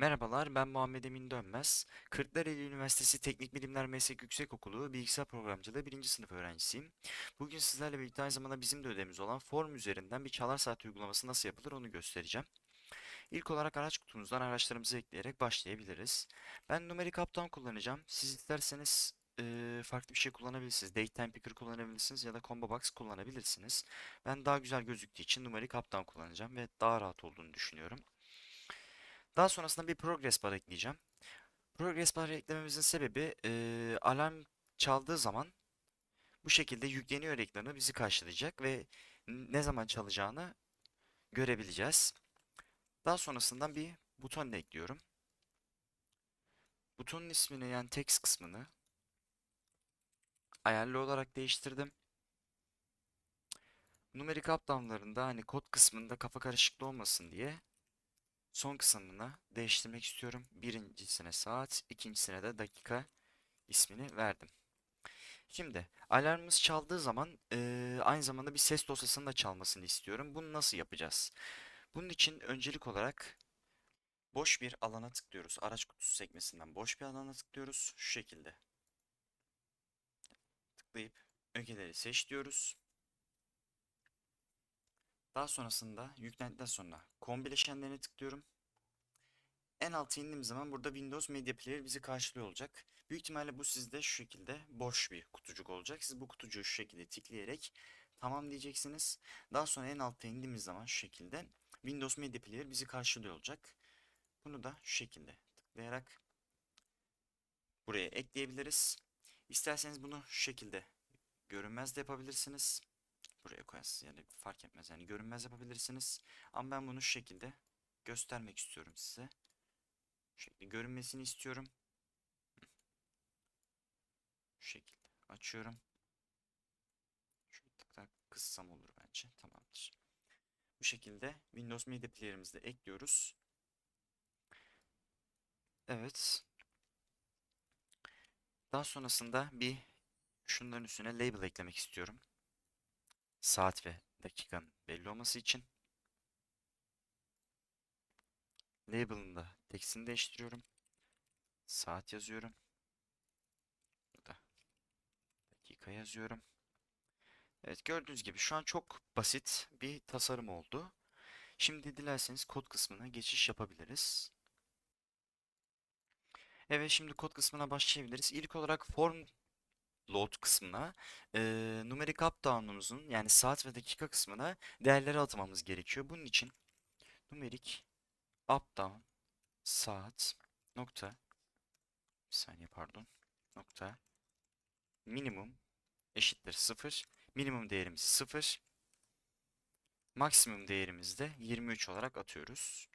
Merhabalar, ben Muhammed Emin Dönmez. Kırklareli Üniversitesi Teknik Bilimler Meslek Yüksekokulu Bilgisayar Programcılığı birinci sınıf öğrencisiyim. Bugün sizlerle birlikte aynı zamanda bizim de ödevimiz olan form üzerinden bir çalar saat uygulaması nasıl yapılır onu göstereceğim. İlk olarak araç kutumuzdan araçlarımızı ekleyerek başlayabiliriz. Ben numerik updown kullanacağım. Siz isterseniz eee, farklı bir şey kullanabilirsiniz. Datetime Picker kullanabilirsiniz ya da Combo Box kullanabilirsiniz. Ben daha güzel gözüktüğü için numerik updown kullanacağım ve daha rahat olduğunu düşünüyorum. Daha sonrasında bir progress bar ekleyeceğim. Progress bar eklememizin sebebi eee, alarm çaldığı zaman bu şekilde yükleniyor ekranı bizi karşılayacak ve ne zaman çalacağını görebileceğiz. Daha sonrasında bir buton ekliyorum. Butonun ismini yani text kısmını ayarlı olarak değiştirdim. Numerik updown'larında hani kod kısmında kafa karışıklığı olmasın diye son kısmını değiştirmek istiyorum. Birincisine saat, ikincisine de dakika ismini verdim. Şimdi alarmımız çaldığı zaman eee, aynı zamanda bir ses dosyasının da çalmasını istiyorum. Bunu nasıl yapacağız? Bunun için öncelik olarak boş bir alana tıklıyoruz. Araç kutusu sekmesinden boş bir alana tıklıyoruz. Şu şekilde. Tıklayıp ögeleri seç diyoruz. Daha sonrasında yüklendikten sonra kom bileşenlerine tıklıyorum. En alta indiğim zaman burada Windows Media Player bizi karşılıyor olacak. Büyük ihtimalle bu sizde şu şekilde boş bir kutucuk olacak. Siz bu kutucuğu şu şekilde tıklayarak tamam diyeceksiniz. Daha sonra en alta indiğimiz zaman şu şekilde Windows Media Player bizi karşılıyor olacak. Bunu da şu şekilde tıklayarak buraya ekleyebiliriz. İsterseniz bunu şu şekilde görünmez de yapabilirsiniz. Buraya koyarsınız yani fark etmez yani görünmez yapabilirsiniz. Ama ben bunu şu şekilde göstermek istiyorum size. Şu şekilde görünmesini istiyorum. Şu şekilde açıyorum. Şöyle tık tak kıssam olur bence. Tamamdır. Bu şekilde Windows Media Player'ımızı da ekliyoruz. Evet. Daha sonrasında bir şunların üstüne label eklemek istiyorum. Saat ve dakikanın belli olması için. Label'ın da tekstini değiştiriyorum. Saat yazıyorum. Burada dakika yazıyorum. Evet gördüğünüz gibi şu an çok basit bir tasarım oldu. Şimdi dilerseniz kod kısmına geçiş yapabiliriz. Evet şimdi kod kısmına başlayabiliriz. İlk olarak form load kısmına e, numerik updown'umuzun yani saat ve dakika kısmına değerleri atmamız gerekiyor. Bunun için numerik updown saat nokta bir saniye pardon nokta minimum eşittir 0 minimum değerimiz 0 maksimum değerimizi de 23 olarak atıyoruz.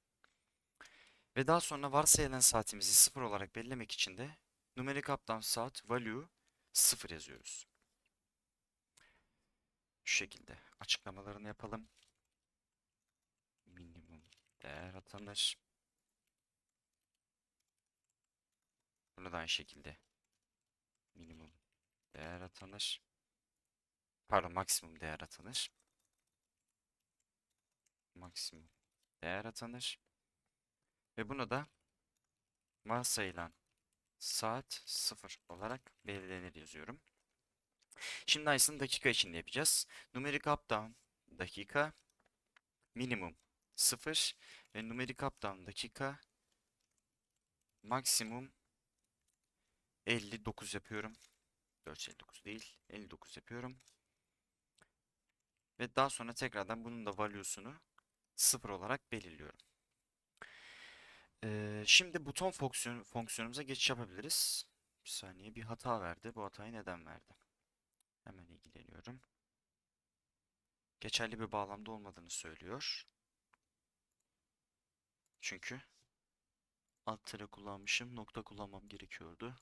Ve daha sonra varsayılan saatimizi 0 olarak belirlemek için de numerik updown saat value 0 yazıyoruz. Şu şekilde açıklamalarını yapalım. Minimum değer atanır. Bunu da aynı şekilde minimum değer atanır. Pardon maksimum değer atanır. Maksimum değer atanır. Ve bunu da varsayılan saat 0 olarak belirlenir yazıyorum. Şimdi aynısını dakika içinde yapacağız. Numerik updown dakika minimum 0 ve numerik updown dakika maksimum 59 yapıyorum. 459 değil 59 yapıyorum. Ve daha sonra tekrardan bunun da value'sunu 0 olarak belirliyorum. Şimdi buton fonksiyon, fonksiyonumuza geçiş yapabiliriz. Bir saniye bir hata verdi. Bu hatayı neden verdi? Hemen ilgileniyorum. Geçerli bir bağlamda olmadığını söylüyor. Çünkü alt tere kullanmışım. Nokta kullanmam gerekiyordu.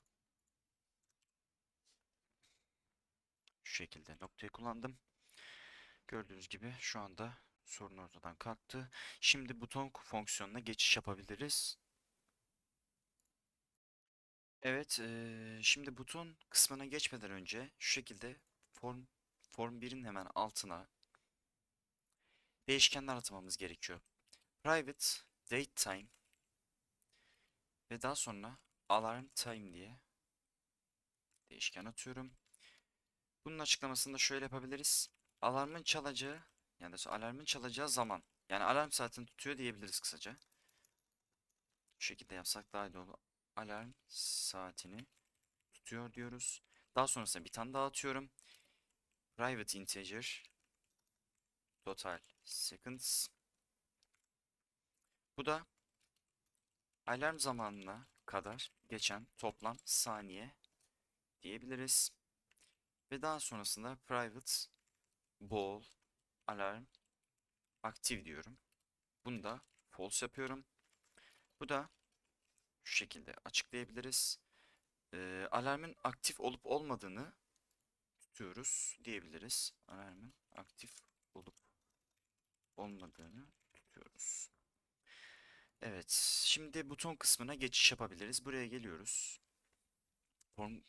Şu şekilde noktayı kullandım. Gördüğünüz gibi şu anda sorun ortadan kalktı. Şimdi buton fonksiyonuna geçiş yapabiliriz. Evet, şimdi buton kısmına geçmeden önce şu şekilde form form 1'in hemen altına değişkenler atmamız gerekiyor. Private datetime Ve daha sonra alarm time diye değişken atıyorum. Bunun açıklamasını da şöyle yapabiliriz. Alarmın çalacağı yani alarmın çalacağı zaman yani alarm saatini tutuyor diyebiliriz kısaca. Şu şekilde yapsak daha iyi olur. Alarm saatini tutuyor diyoruz. Daha sonrasında bir tane daha atıyorum. Private integer total seconds. Bu da alarm zamanına kadar geçen toplam saniye diyebiliriz. Ve daha sonrasında private ball alarm active diyorum. Bunu da false yapıyorum. Bu da şu şekilde açıklayabiliriz. Ee, alarmın aktif olup olmadığını tutuyoruz diyebiliriz. Alarmın aktif olup olmadığını tutuyoruz. Evet, şimdi buton kısmına geçiş yapabiliriz. Buraya geliyoruz. Form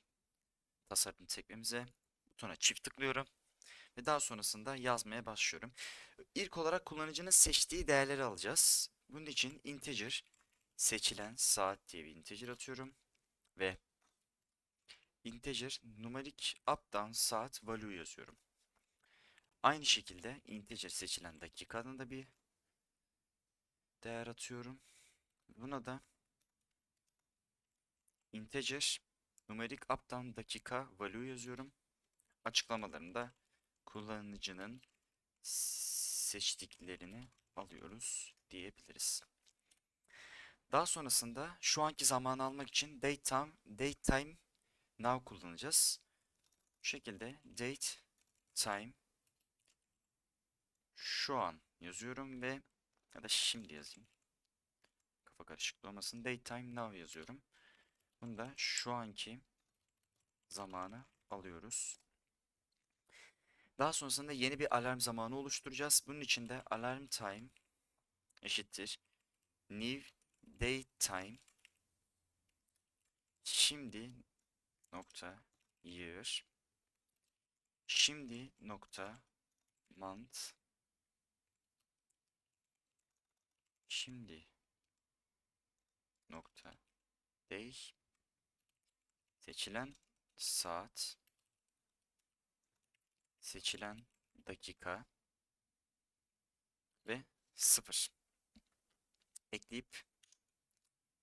tasarım sekmemize butona çift tıklıyorum ve daha sonrasında yazmaya başlıyorum. İlk olarak kullanıcının seçtiği değerleri alacağız. Bunun için integer seçilen saat diye bir integer atıyorum ve integer numarik up down saat value yazıyorum. Aynı şekilde integer seçilen dakikanın da bir değer atıyorum. Buna da integer numarik up down dakika value yazıyorum. Açıklamalarında kullanıcının seçtiklerini alıyoruz diyebiliriz. Daha sonrasında şu anki zamanı almak için datetime, datetime now kullanacağız. Bu şekilde date time şu an yazıyorum ve ya da şimdi yazayım. Kafa karışıklığı olmasın. Datetime now yazıyorum. Bunu da şu anki zamanı alıyoruz. Daha sonrasında yeni bir alarm zamanı oluşturacağız. Bunun için de alarm time eşittir new date time. Şimdi nokta year. Şimdi nokta month. Şimdi nokta day. Seçilen saat seçilen dakika ve sıfır ekleyip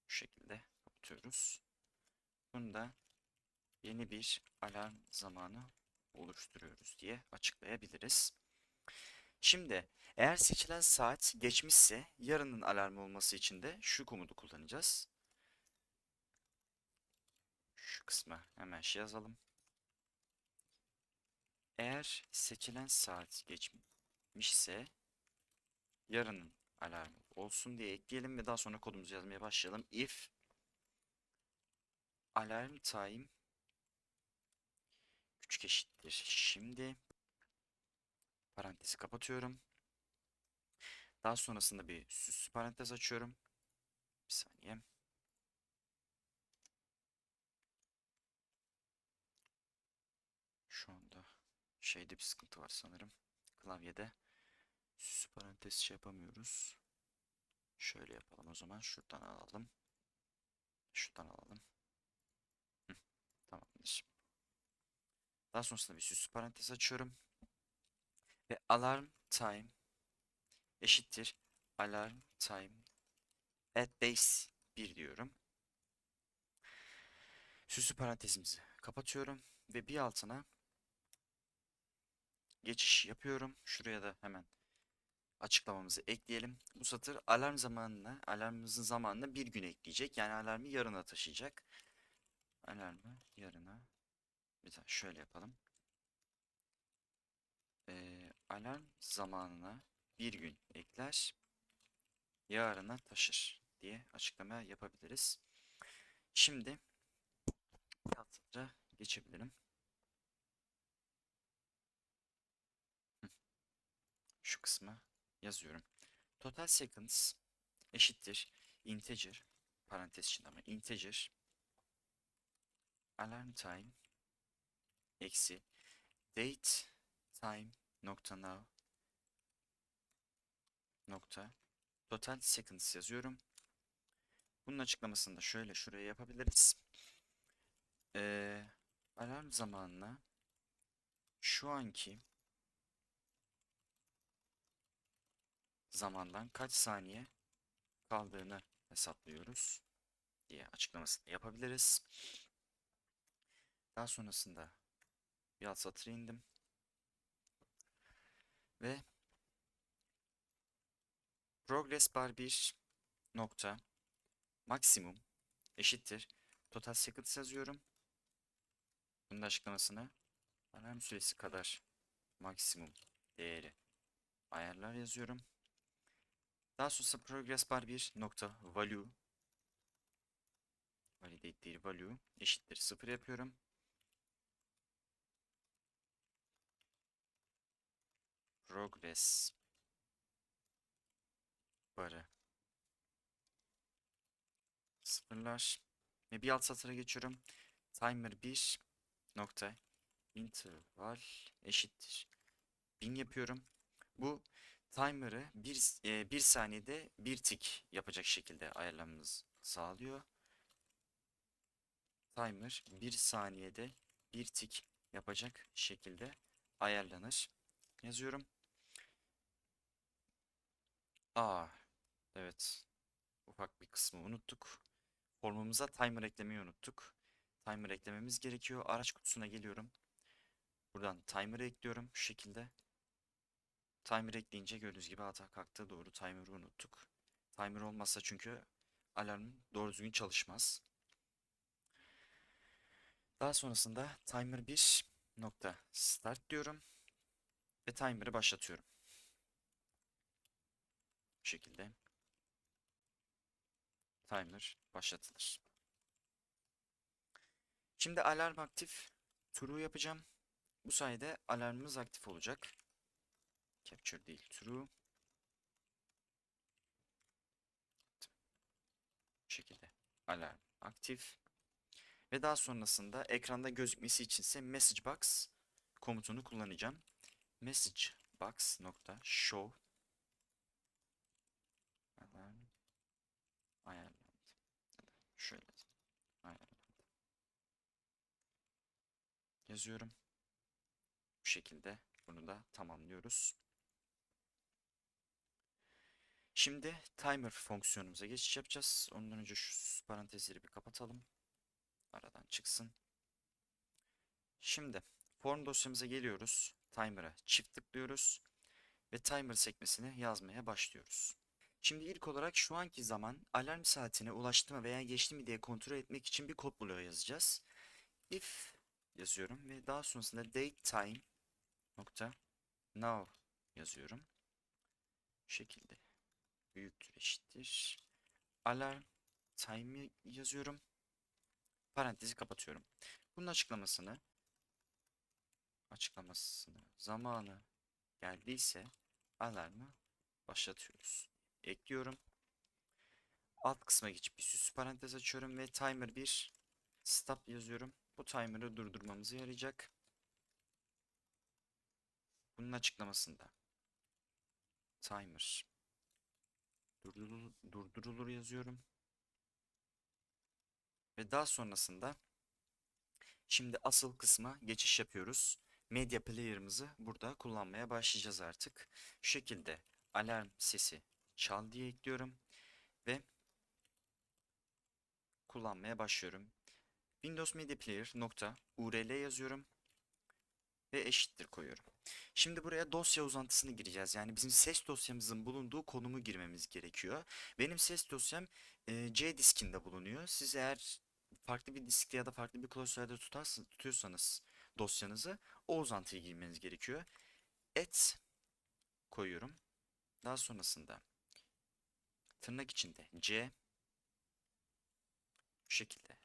şu şekilde kapatıyoruz. Bunu da yeni bir alarm zamanı oluşturuyoruz diye açıklayabiliriz. Şimdi eğer seçilen saat geçmişse yarının alarmı olması için de şu komutu kullanacağız. Şu kısma hemen şey yazalım. Eğer seçilen saat geçmişse yarının alarmı olsun diye ekleyelim ve daha sonra kodumuzu yazmaya başlayalım. If alarm time küçük eşittir. Şimdi parantezi kapatıyorum. Daha sonrasında bir süslü parantez açıyorum. Bir saniye. Şu anda şeyde bir sıkıntı var sanırım. Klavyede süslü parantez şey yapamıyoruz. Şöyle yapalım o zaman. Şuradan alalım. Şuradan alalım. Hı, tamamdır. Daha sonrasında bir süslü parantez açıyorum. Ve alarm time eşittir alarm time at base 1 diyorum. Süslü parantezimizi kapatıyorum ve bir altına geçiş yapıyorum. Şuraya da hemen açıklamamızı ekleyelim. Bu satır alarm zamanına, alarmımızın zamanına bir gün ekleyecek. Yani alarmı yarına taşıyacak. Alarmı yarına. Bir tane şöyle yapalım. Ee, alarm zamanına bir gün ekler. Yarına taşır diye açıklama yapabiliriz. Şimdi satırı geçebilirim. Şu kısmı yazıyorum. Total seconds eşittir integer parantez içinde ama integer alarm time eksi date time nokta now nokta total seconds yazıyorum. Bunun açıklamasını da şöyle şuraya yapabiliriz. Ee, alarm zamanına şu anki zamandan kaç saniye kaldığını hesaplıyoruz diye açıklamasını yapabiliriz. Daha sonrasında bir alt satıra indim. Ve progress bar 1 nokta maksimum eşittir total seconds yazıyorum. Bunun açıklamasını alarm süresi kadar maksimum değeri ayarlar yazıyorum. Daha sonra progress bar 1 nokta value validate değil value eşittir 0 yapıyorum. Progress barı sıfırlar ve bir alt satıra geçiyorum. Timer 1 nokta interval eşittir 1000 yapıyorum. Bu timer'ı 1 1 saniyede 1 tik yapacak şekilde ayarlamamız sağlıyor. Timer 1 saniyede 1 tik yapacak şekilde ayarlanır. Yazıyorum. Aa, evet. Ufak bir kısmı unuttuk. Formumuza timer eklemeyi unuttuk. Timer eklememiz gerekiyor. Araç kutusuna geliyorum. Buradan timer'ı ekliyorum şu şekilde. Timer ekleyince gördüğünüz gibi hata kalktı. Doğru timer'ı unuttuk. Timer olmazsa çünkü alarm doğru düzgün çalışmaz. Daha sonrasında timer 1 nokta start diyorum ve timer'ı başlatıyorum. Bu şekilde timer başlatılır. Şimdi alarm aktif true yapacağım. Bu sayede alarmımız aktif olacak. Capture değil true. Bu şekilde alarm aktif. Ve daha sonrasında ekranda gözükmesi içinse message box komutunu kullanacağım. Message box nokta show alarm ayarlandı. Şöyle ayarlandı. Yazıyorum. Bu şekilde bunu da tamamlıyoruz. Şimdi timer fonksiyonumuza geçiş yapacağız. Ondan önce şu parantezleri bir kapatalım. Aradan çıksın. Şimdi form dosyamıza geliyoruz. Timer'a çift tıklıyoruz. Ve timer sekmesini yazmaya başlıyoruz. Şimdi ilk olarak şu anki zaman alarm saatine ulaştı mı veya geçti mi diye kontrol etmek için bir kod bloğu yazacağız. If yazıyorum ve daha sonrasında date time nokta now yazıyorum. Bu şekilde büyüktür eşittir. Alarm time yazıyorum. Parantezi kapatıyorum. Bunun açıklamasını açıklamasını zamanı geldiyse alarmı başlatıyoruz. Ekliyorum. Alt kısma geçip bir süs parantez açıyorum ve timer 1 stop yazıyorum. Bu timer'ı durdurmamıza yarayacak. Bunun açıklamasında timer durdurulur, durdurulur yazıyorum. Ve daha sonrasında şimdi asıl kısma geçiş yapıyoruz. Medya player'ımızı burada kullanmaya başlayacağız artık. Şu şekilde alarm sesi çal diye ekliyorum ve kullanmaya başlıyorum. Windows Media Player nokta url yazıyorum ve eşittir koyuyorum. Şimdi buraya dosya uzantısını gireceğiz. Yani bizim ses dosyamızın bulunduğu konumu girmemiz gerekiyor. Benim ses dosyam e, C diskinde bulunuyor. Siz eğer farklı bir diskte ya da farklı bir klasörde tutarsınız, tutuyorsanız dosyanızı o uzantıyı girmeniz gerekiyor. Et koyuyorum. Daha sonrasında tırnak içinde C bu şekilde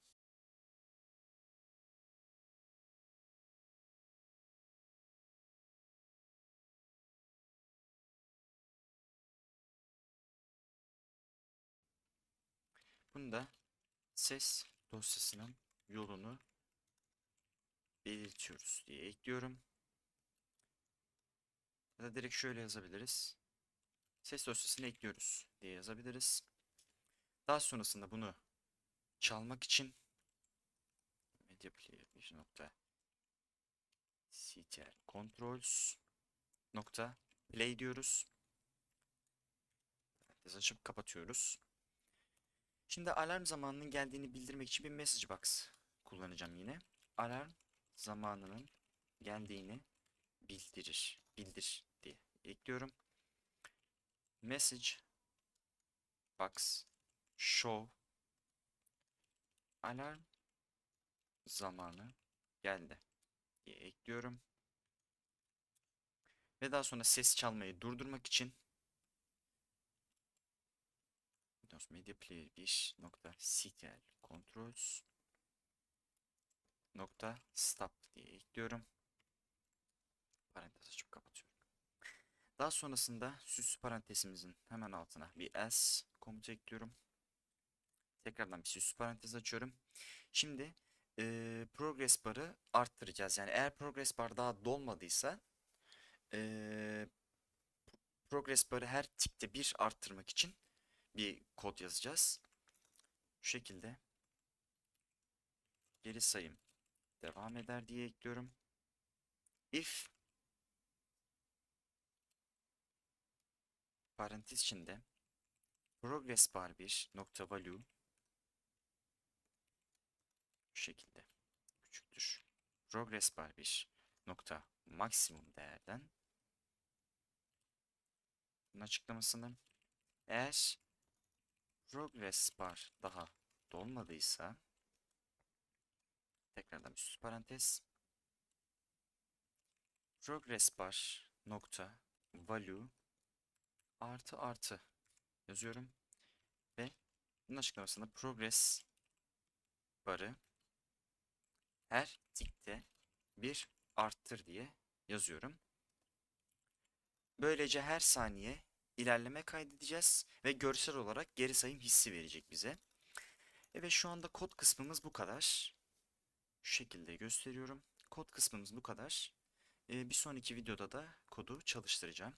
Bunu da ses dosyasının yolunu belirtiyoruz diye ekliyorum. Ya da direkt şöyle yazabiliriz. Ses dosyasını ekliyoruz diye yazabiliriz. Daha sonrasında bunu çalmak için media player bir nokta ctl controls nokta play diyoruz. Açıp kapatıyoruz. Şimdi alarm zamanının geldiğini bildirmek için bir message box kullanacağım yine. Alarm zamanının geldiğini bildirir, bildir diye ekliyorum. Message box show alarm zamanı geldi diye ekliyorum. Ve daha sonra ses çalmayı durdurmak için Windows Media Player 1 nokta ctl controls nokta stop diye ekliyorum. Parantez açıp kapatıyorum. Daha sonrasında süs parantezimizin hemen altına bir else komutu ekliyorum. Tekrardan bir süs parantez açıyorum. Şimdi eee, progress bar'ı arttıracağız. Yani eğer progress bar daha dolmadıysa eee, progress bar'ı her tikte bir arttırmak için bir kod yazacağız. Şu şekilde geri sayım devam eder diye ekliyorum. If parantez içinde progress bar bir nokta value şu şekilde küçüktür. Progress bar bir nokta maksimum değerden bunun açıklamasını eğer progress bar daha dolmadıysa tekrardan süs parantez progress bar nokta value artı artı yazıyorum ve bunun açıklamasında progress barı her tikte bir arttır diye yazıyorum. Böylece her saniye ilerleme kaydedeceğiz ve görsel olarak geri sayım hissi verecek bize. Evet şu anda kod kısmımız bu kadar. Şu şekilde gösteriyorum. Kod kısmımız bu kadar. Ee, bir sonraki videoda da kodu çalıştıracağım.